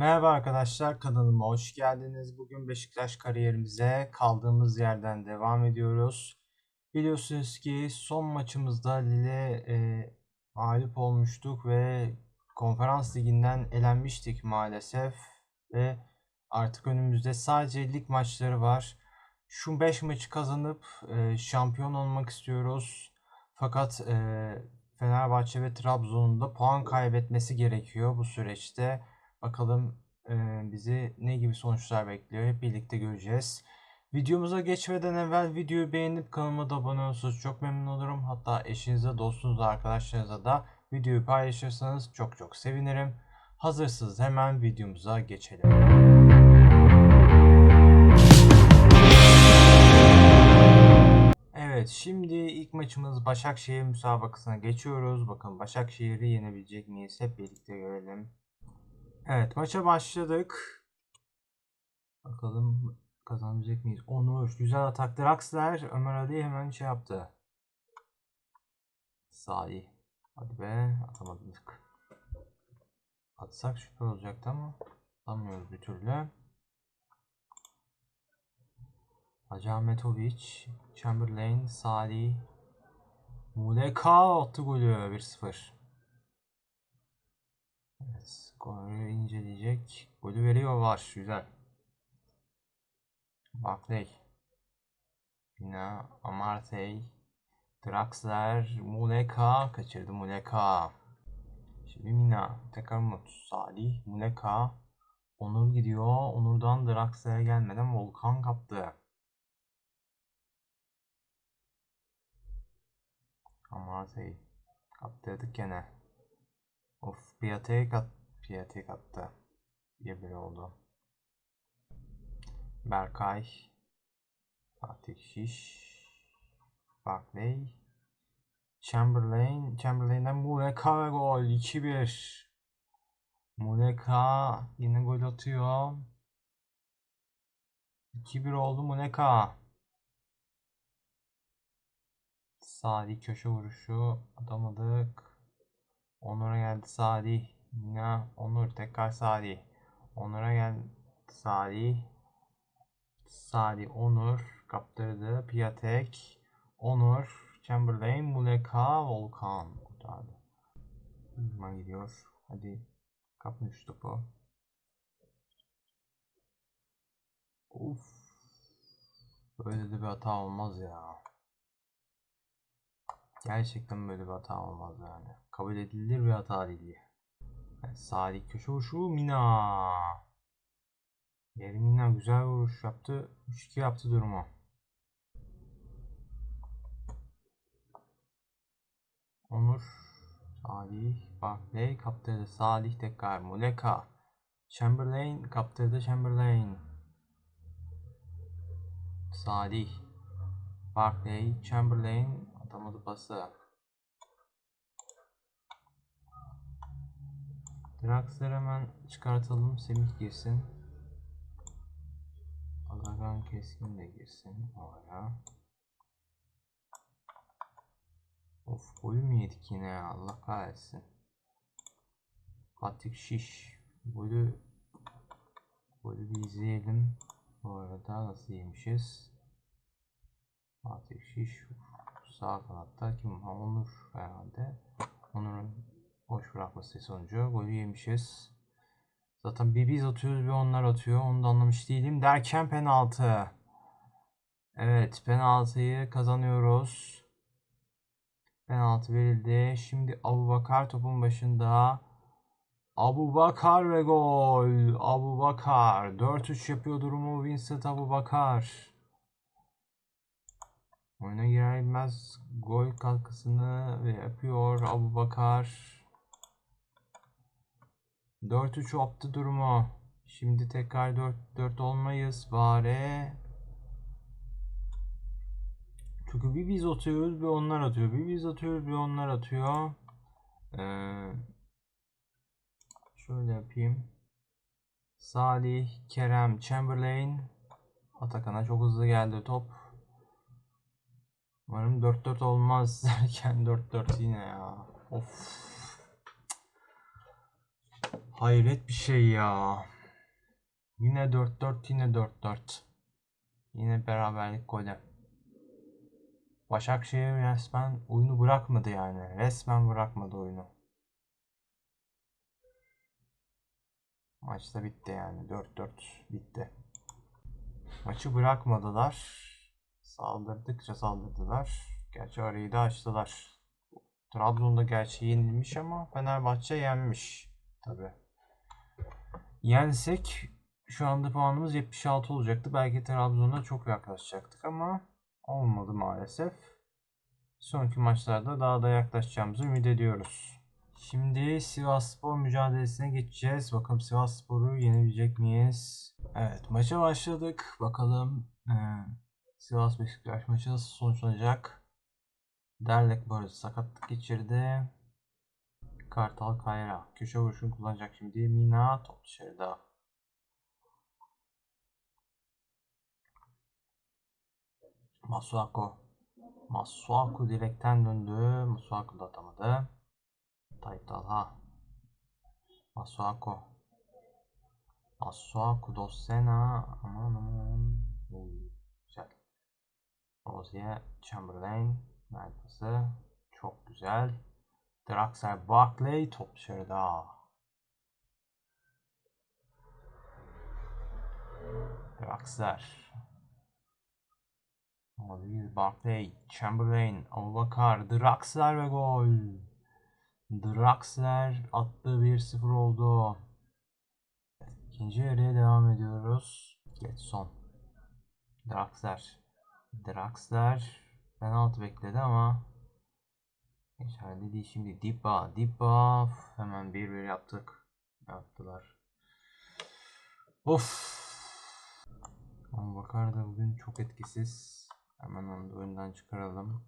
Merhaba arkadaşlar kanalıma hoş geldiniz. Bugün Beşiktaş kariyerimize kaldığımız yerden devam ediyoruz. Biliyorsunuz ki son maçımızda Lille e, mağlup olmuştuk ve konferans liginden elenmiştik maalesef. Ve artık önümüzde sadece lig maçları var. Şu 5 maçı kazanıp e, şampiyon olmak istiyoruz. Fakat e, Fenerbahçe ve Trabzon'un da puan kaybetmesi gerekiyor bu süreçte. Bakalım bizi ne gibi sonuçlar bekliyor hep birlikte göreceğiz. Videomuza geçmeden evvel videoyu beğenip kanalıma da abone olursanız çok memnun olurum. Hatta eşinize, dostunuza, arkadaşlarınıza da videoyu paylaşırsanız çok çok sevinirim. Hazırsınız hemen videomuza geçelim. Evet, şimdi ilk maçımız Başakşehir müsabakasına geçiyoruz. Bakın Başakşehir'i yenebilecek miyiz? Hep birlikte görelim. Evet, maça başladık. Bakalım kazanabilecek miyiz? Onur, güzel atak. Draxler, Ömer Ali hemen şey yaptı. Salih. Hadi be, atamadık. Atsak süper olacaktı ama atamıyoruz bir türlü. Hacı Ahmetoviç, Chamberlain, Salih, Muleka attı golü 1-0. Evet, golü inceleyecek. Golü veriyor var. Güzel. Barkley. Yine Amartey. Draxler. Muleka. Kaçırdı Muleka. Şimdi Mina. Tekrar Umut. Salih. Muleka. Onur gidiyor. Onur'dan Draxler'e gelmeden Volkan kaptı. Amartey. Kaptırdık gene. Of Piatek at Piatek attı. Bir bir oldu. Berkay. Fatih Şiş. Barkley. Chamberlain. Chamberlain'den Muleka gol. 2-1. Muleka yine gol atıyor. 2-1 oldu Muleka. Salih köşe vuruşu atamadık. Onur'a geldi Salih. Yine Onur tekrar Salih. Onur'a geldi Salih. Salih Onur kaptırdı. Piatek. Onur. Chamberlain. Muleka. Volkan kurtardı. Hücuma gidiyor. Hadi kapın şu topu. Uf. Böyle de bir hata olmaz ya. Gerçekten böyle bir hata olmaz yani. Kabul edilir bir hata değil. Evet, Salih köşe vuruşu Mina. Yeri Mina güzel vuruş yaptı. 3-2 yaptı durumu. Onur. Salih. Barkley kaptırdı. Salih tekrar. Muleka. Chamberlain kaptırdı. Chamberlain. Salih. Barkley. Chamberlain atamadı pası. Draxler hemen çıkartalım. Semih girsin. Alagan Keskin de girsin oraya. Of golü mü yedik yine ya? Allah kahretsin. Patrick Şiş. Golü golü bir izleyelim. Bu arada nasıl yemişiz? Fatih Şiş sağ kanatta kim? Ha, Onur herhalde. Onur'un boş bırakması sonucu golü yemişiz. Zaten bir biz atıyoruz bir onlar atıyor. Onu da anlamış değilim. Derken penaltı. Evet penaltıyı kazanıyoruz. Penaltı verildi. Şimdi Abu Bakar topun başında. Abu Bakar ve gol. Abu Bakar. 4-3 yapıyor durumu Vincent Abu Bakar. Oyuna girer gol katkısını yapıyor Abu Bakar. 4-3 yaptı durumu. Şimdi tekrar 4-4 olmayız bari. Çünkü bir biz atıyoruz bir onlar atıyor. Bir biz atıyoruz bir onlar atıyor. Ee, şöyle yapayım. Salih, Kerem, Chamberlain. Atakan'a çok hızlı geldi top. Umarım 4-4 olmaz derken 4-4 yine ya. Of. Hayret bir şey ya. Yine 4-4 yine 4-4. Yine beraberlik golü. Başakşehir resmen oyunu bırakmadı yani. Resmen bırakmadı oyunu. Maç da bitti yani. 4-4 bitti. Maçı bırakmadılar. Saldırdıkça saldırdılar. Gerçi arayı da açtılar. Trabzon'da gerçi yenilmiş ama Fenerbahçe yenmiş. Tabi. Yensek şu anda puanımız 76 olacaktı. Belki Trabzon'a çok yaklaşacaktık ama olmadı maalesef. Sonraki maçlarda daha da yaklaşacağımızı ümit ediyoruz. Şimdi Sivasspor mücadelesine geçeceğiz. Bakalım Sivasspor'u yenebilecek miyiz? Evet maça başladık. Bakalım e, Sivas Beşiktaş maçı nasıl sonuçlanacak? Derlek Barış sakatlık geçirdi. Kartal Kayra köşe vuruşunu kullanacak şimdi. Mina top dışarıda. Masuako. Masuaku direkten döndü. Masuaku da atamadı. Tayyip Talha. Masuako. Masuaku Dossena. Aman aman. Oy, güzel. Rozier Chamberlain. Merkezi. Çok güzel. Draxler Barkley top dışarıda. Draxler. Louis Barkley, Chamberlain, Abubakar, Draxler ve gol. Draxler attı 1-0 oldu. İkinci yarıya devam ediyoruz. Getson. Draxler. Draxler penaltı bekledi ama geçerli değil. Şimdi. Diba. Uf, Hemen 1-1 yaptık. Yaptılar. Of. Abubakar da bugün çok etkisiz. Hemen onu da oyundan çıkaralım.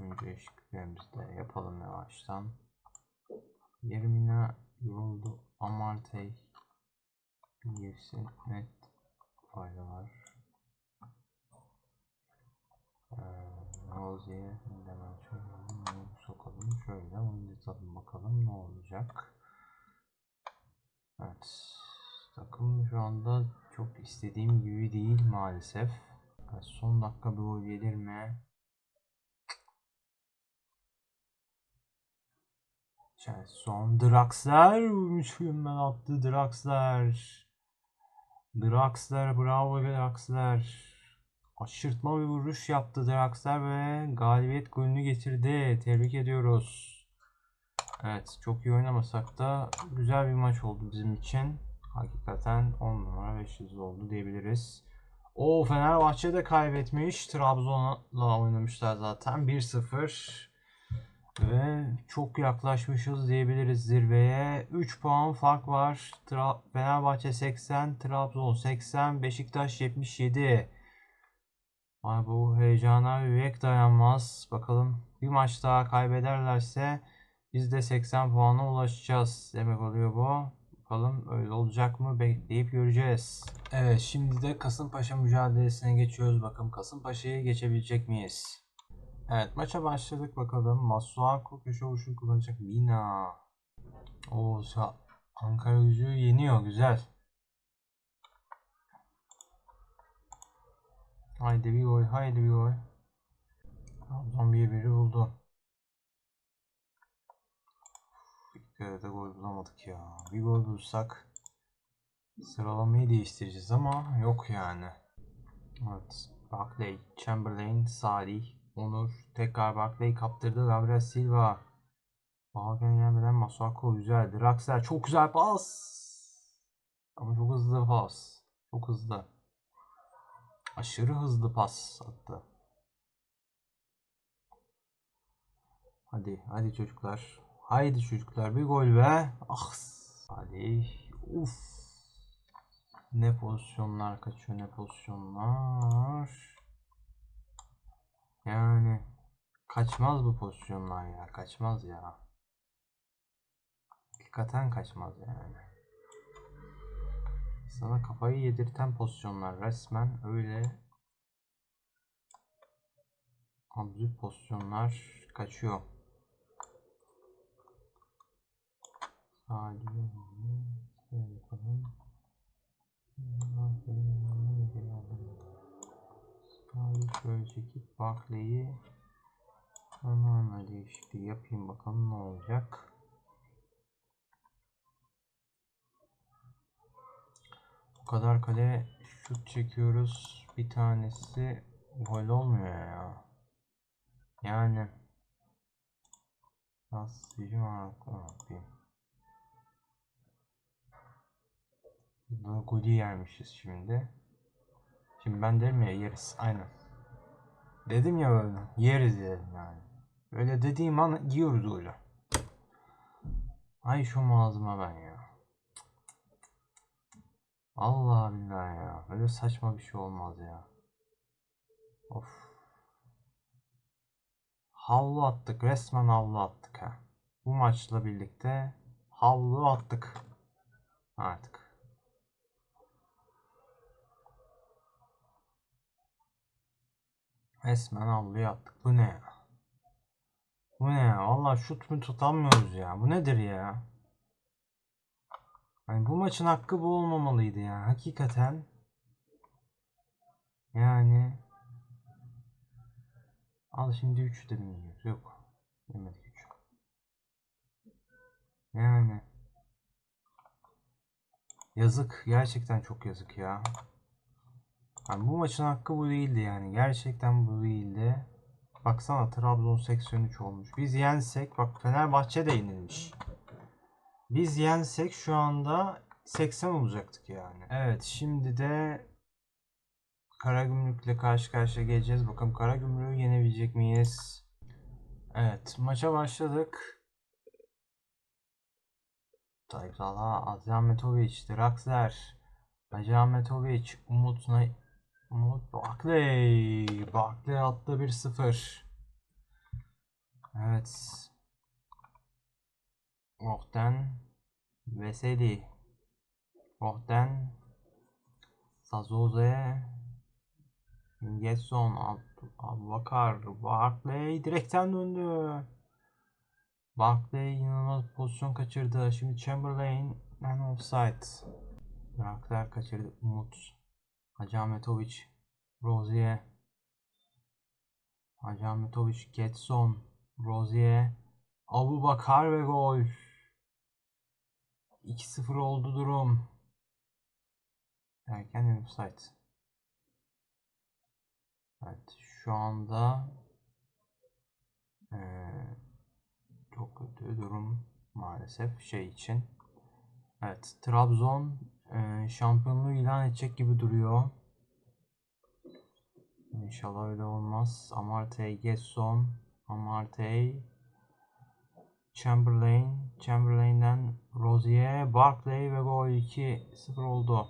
Önce değişikliklerimizi de yapalım yavaştan. Yermina yoruldu. Amartey girsin. Net fayda Rozi'ye hemen şöyle sokalım. Şöyle oynatalım bakalım ne olacak. Evet. Takım şu anda çok istediğim gibi değil maalesef. Evet, son dakika bir gol gelir mi? Son Draxler mükemmel attı Draxler. Draxler bravo Draxler. Aşırtma bir vuruş yaptı Draxler ve galibiyet golünü getirdi. Tebrik ediyoruz. Evet çok iyi oynamasak da güzel bir maç oldu bizim için. Hakikaten 10 numara 500 oldu diyebiliriz. O Fenerbahçe de kaybetmiş. Trabzon'la oynamışlar zaten 1-0. Ve çok yaklaşmışız diyebiliriz zirveye. 3 puan fark var. Tra Fenerbahçe 80, Trabzon 80, Beşiktaş 77. Ay bu heyecana bir dayanmaz. Bakalım bir maç daha kaybederlerse biz de 80 puana ulaşacağız demek oluyor bu. Bakalım öyle olacak mı bekleyip göreceğiz. Evet şimdi de Kasımpaşa mücadelesine geçiyoruz. Bakalım Kasımpaşa'yı geçebilecek miyiz? Evet maça başladık bakalım. Masuaku köşe vuruşunu kullanacak. Mina. O Ankara gücü yeniyor. Güzel. Haydi bir gol. Haydi bir gol. Trabzon bir biri buldu. İlk yarıda gol bulamadık ya. Bir gol bulsak sıralamayı değiştireceğiz ama yok yani. Evet. Barkley, Chamberlain, Salih, Onur tekrar Barkley kaptırdı. Gabriel Silva. Balkan gelmeden Masuako güzel. Draxler çok güzel pas. Ama çok hızlı pas. Çok hızlı. Aşırı hızlı pas attı. Hadi hadi çocuklar. Haydi çocuklar bir gol be. Ah. Hadi. Uf. Ne pozisyonlar kaçıyor ne pozisyonlar. Yani kaçmaz bu pozisyonlar ya. Kaçmaz ya. Hakikaten kaçmaz yani. Sana kafayı yedirten pozisyonlar resmen öyle absürt pozisyonlar kaçıyor. Galiba şöyle yapalım. Sağlığı şöyle çekip Barclay'i onlarla değişikliği yapayım bakalım ne olacak. O kadar kale şut çekiyoruz. Bir tanesi gol olmuyor ya. Yani nasıl ağırlıklı yapayım. Burada golü yermişiz şimdi. Şimdi ben derim ya yeriz. Aynen. Dedim ya böyle. Yeriz dedim yani. Öyle dediğim an yiyoruz öyle. Ay şu ağzıma ben ya. Allah billahi ya. Öyle saçma bir şey olmaz ya. Of. Havlu attık. Resmen havlu attık ha. Bu maçla birlikte havlu attık. Artık. Resmen havluya attık. Bu ne ya? Bu ne ya? Valla şut mu tutamıyoruz ya. Bu nedir ya? Yani bu maçın hakkı bu olmamalıydı ya. Hakikaten. Yani. Al şimdi 3 de mi yiyoruz? Yok. Yemedik 3. Yani. Yazık. Gerçekten çok yazık ya. Yani bu maçın hakkı bu değildi yani. Gerçekten bu değildi. Baksana Trabzon 83 olmuş. Biz yensek bak Fenerbahçe de yenilmiş. Biz yensek şu anda 80 olacaktık yani. Evet şimdi de Karagümrük'le karşı karşıya geleceğiz. Bakalım Karagümrük'ü yenebilecek miyiz? Evet maça başladık. Tayyip Talha, Azametovic, Draxler, Azametovic, Umut Nay Umut Barkley. Barkley attı 1-0. Evet. Rohten Veseli. Rohten Sazoze Getson Abubakar Barkley direkten döndü. Barkley inanılmaz pozisyon kaçırdı. Şimdi Chamberlain and offside. Bıraklar kaçırdı. Umut Hacametovic Rozier Hacametovic Getson Rozier Abu Bakar ve gol 2-0 oldu durum erken offside Evet şu anda ee, çok kötü durum maalesef şey için Evet Trabzon e, şampiyonluğu ilan edecek gibi duruyor. İnşallah öyle olmaz. Amartey, Getson, Amartey, Chamberlain, Chamberlain'den Rozier, Barkley ve gol 2-0 oldu.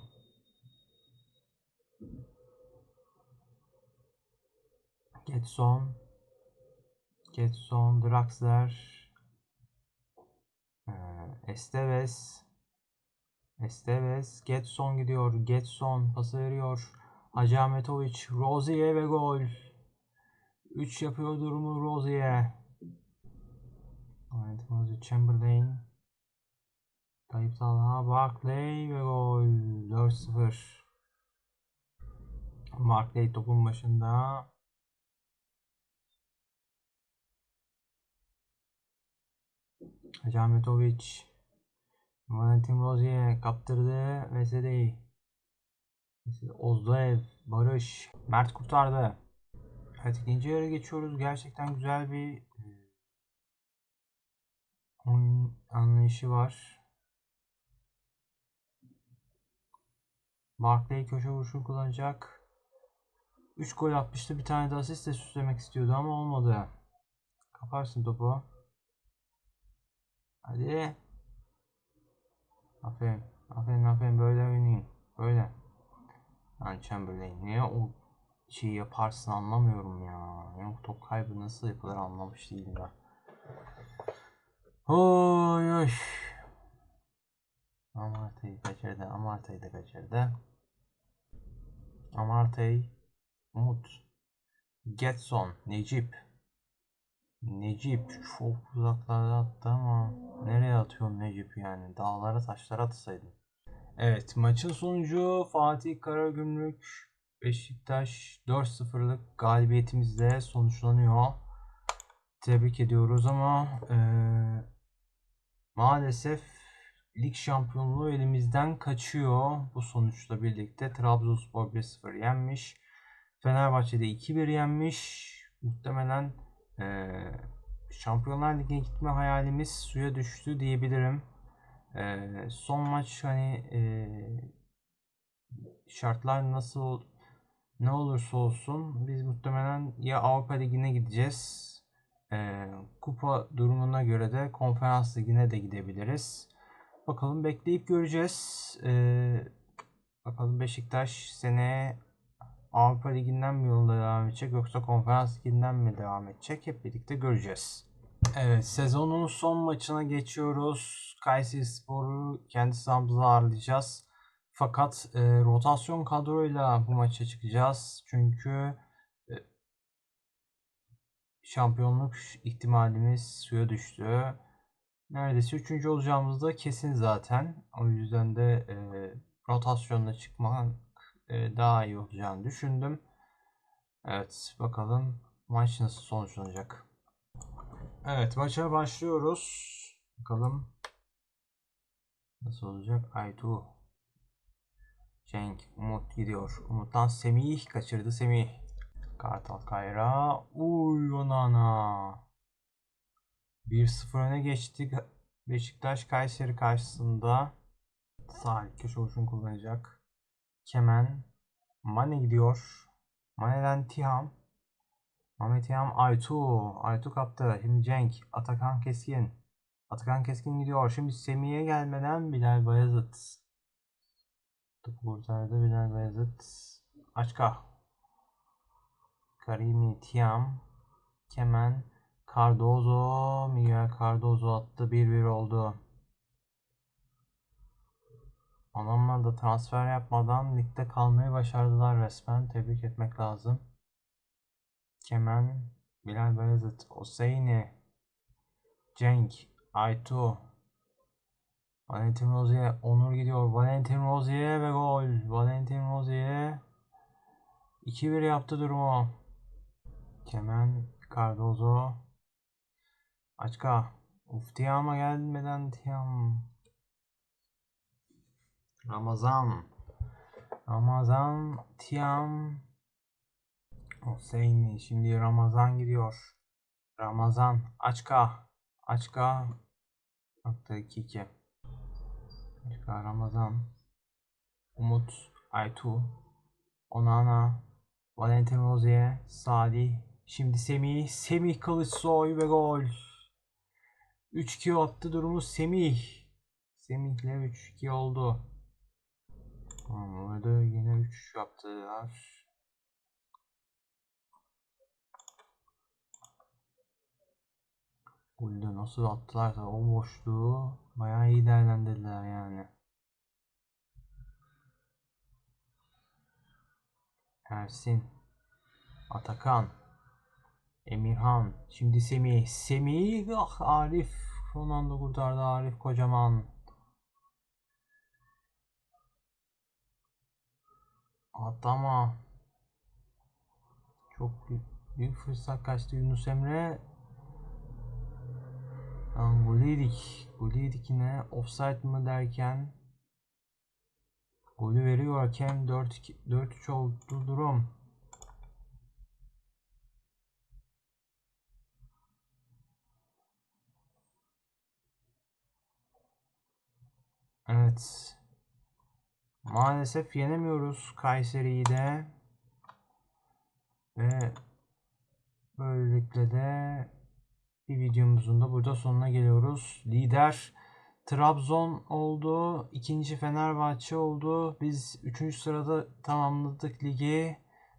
Getson, Getson, Draxler, Esteves, Esteves, Getson gidiyor. Getson pası veriyor. Hacı Rozier ve gol. 3 yapıyor durumu Rozier. Evet, Rozier Chamberlain. Tayyip Talha, Barkley ve gol. 4-0. Barkley topun başında. Hacı Ahmetovic. Valentin Rozier kaptırdı. Veseli. Ozdoev, Barış, Mert kurtardı. Evet ikinci yarı geçiyoruz. Gerçekten güzel bir anlayışı var. Barkley köşe vuruşu kullanacak. 3 gol atmıştı. Bir tane de asist de süslemek istiyordu ama olmadı. Kaparsın topu. Hadi. Aferin. Aferin aferin böyle oynayın. Böyle. Yani Chamberlain niye o şeyi yaparsın anlamıyorum ya. Yok top kaybı nasıl yapılır anlamış değilim ben. Oy oy. Amartay'ı kaçırdı. Amartay'ı da kaçırdı. Amartay, Umut, Getson, Necip, Necip çok uzaklara attı ama nereye atıyorum Necip yani? Dağlara taşlara atsaydın. Evet maçın sonucu Fatih Karagümrük Beşiktaş 4-0'lık galibiyetimizle sonuçlanıyor. Tebrik ediyoruz ama eee, maalesef lig şampiyonluğu elimizden kaçıyor. Bu sonuçla birlikte Trabzonspor 1-0 yenmiş. Fenerbahçe'de 2-1 yenmiş. Muhtemelen eee, Şampiyonlar Ligi'ne gitme hayalimiz suya düştü diyebilirim. Eee, son maç hani eee, şartlar nasıl ne olursa olsun biz muhtemelen ya Avrupa Ligi'ne gideceğiz. Eee, kupa durumuna göre de Konferans Ligi'ne de gidebiliriz. Bakalım bekleyip göreceğiz. Eee, bakalım Beşiktaş seneye Avrupa Ligi'nden mi yolda devam edecek yoksa Konferans Ligi'nden mi devam edecek? Hep birlikte göreceğiz. Evet, sezonun son maçına geçiyoruz. Kayserispor'u kendi sahamızda ağırlayacağız. Fakat e, rotasyon kadroyla bu maça çıkacağız. Çünkü e, şampiyonluk ihtimalimiz suya düştü. Neredeyse üçüncü olacağımız da kesin zaten. O yüzden de e, rotasyonla çıkmak e, daha iyi olacağını düşündüm. Evet, bakalım maç nasıl sonuçlanacak. Evet, maça başlıyoruz. Bakalım nasıl olacak? Aytu, Cenk, Umut gidiyor. Umut'tan Semih kaçırdı Semih. Kartal Kayra. Uy Onana. 1-0 öne geçtik. Beşiktaş Kayseri karşısında. Sağ köşe vuruşunu kullanacak. Kemen. Mane gidiyor. Mane'den Tiham. Mehmet Yam Aytu. Aytu kaptı. Şimdi Cenk. Atakan Keskin. Atakan Keskin gidiyor. Şimdi Semih'e gelmeden Bilal Bayazıt. Topu kurtardı Bilal Bayazıt. Açka. Karimi Tiam. Kemen. Cardozo. Miguel Cardozo attı. 1-1 oldu. Adamlar da transfer yapmadan ligde kalmayı başardılar resmen. Tebrik etmek lazım. Kemen, Bilal Bayezid, Oseyni, Cenk, Aytu, Valentin Rozier, Onur gidiyor. Valentin Rozier ve gol. Valentin Rozier 2-1 yaptı durumu. Kemen, Cardozo, Açka, Uf Tiam'a gelmeden Tiam. Ramazan, Ramazan, Tiam, Hüseyin şimdi Ramazan gidiyor. Ramazan Açka Açka nokta 2 Açka Ramazan. Umut Aytu. Onana. Valentin Rozier Salih Şimdi Semih Semih Kılıçsoy ve gol 3-2 attı durumu Semih Semih'le 3-2 oldu. Tamam orada yine 3 yaptılar. Golde nasıl attılarsa o boşluğu bayağı iyi değerlendirdiler yani. Ersin, Atakan, Emirhan, şimdi Semih, Semih, ah Arif, son anda kurtardı Arif kocaman. Atama. Çok büyük fırsat kaçtı Yunus Emre. Lan gol yedik. Gol yedik yine. Offside mı derken golü veriyor hakem 4-3 oldu durum. Evet. Maalesef yenemiyoruz Kayseri'yi de. Ve böylelikle de bir videomuzun da burada sonuna geliyoruz. Lider Trabzon oldu. ikinci Fenerbahçe oldu. Biz 3. sırada tamamladık ligi.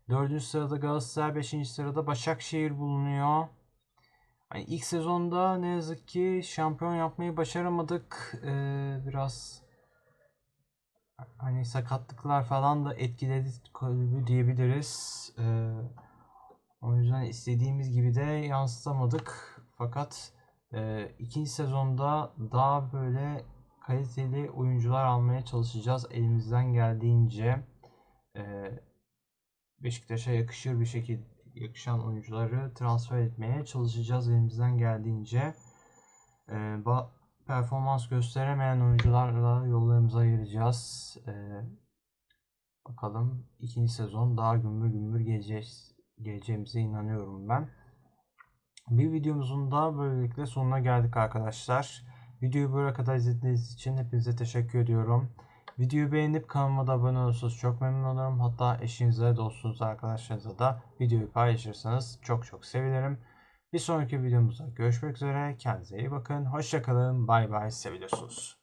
4. sırada Galatasaray, 5. sırada Başakşehir bulunuyor. Hani ilk sezonda ne yazık ki şampiyon yapmayı başaramadık. Ee, biraz hani sakatlıklar falan da etkiledi kulübü diyebiliriz. Ee, o yüzden istediğimiz gibi de yansıtamadık. Fakat e, ikinci sezonda daha böyle kaliteli oyuncular almaya çalışacağız elimizden geldiğince. E, Beşiktaş'a yakışır bir şekilde yakışan oyuncuları transfer etmeye çalışacağız elimizden geldiğince. E, performans gösteremeyen oyuncularla yollarımızı ayıracağız. E, bakalım ikinci sezon daha gümbür gümbür geleceğiz, geleceğimize inanıyorum ben. Bir videomuzun da böylelikle sonuna geldik arkadaşlar. Videoyu buraya kadar izlediğiniz için hepinize teşekkür ediyorum. Videoyu beğenip kanalıma da abone olursanız çok memnun olurum. Hatta eşinize, dostunuza, arkadaşlarınıza da videoyu paylaşırsanız çok çok sevinirim. Bir sonraki videomuzda görüşmek üzere. Kendinize iyi bakın. Hoşçakalın. Bay bay. Seviyorsunuz.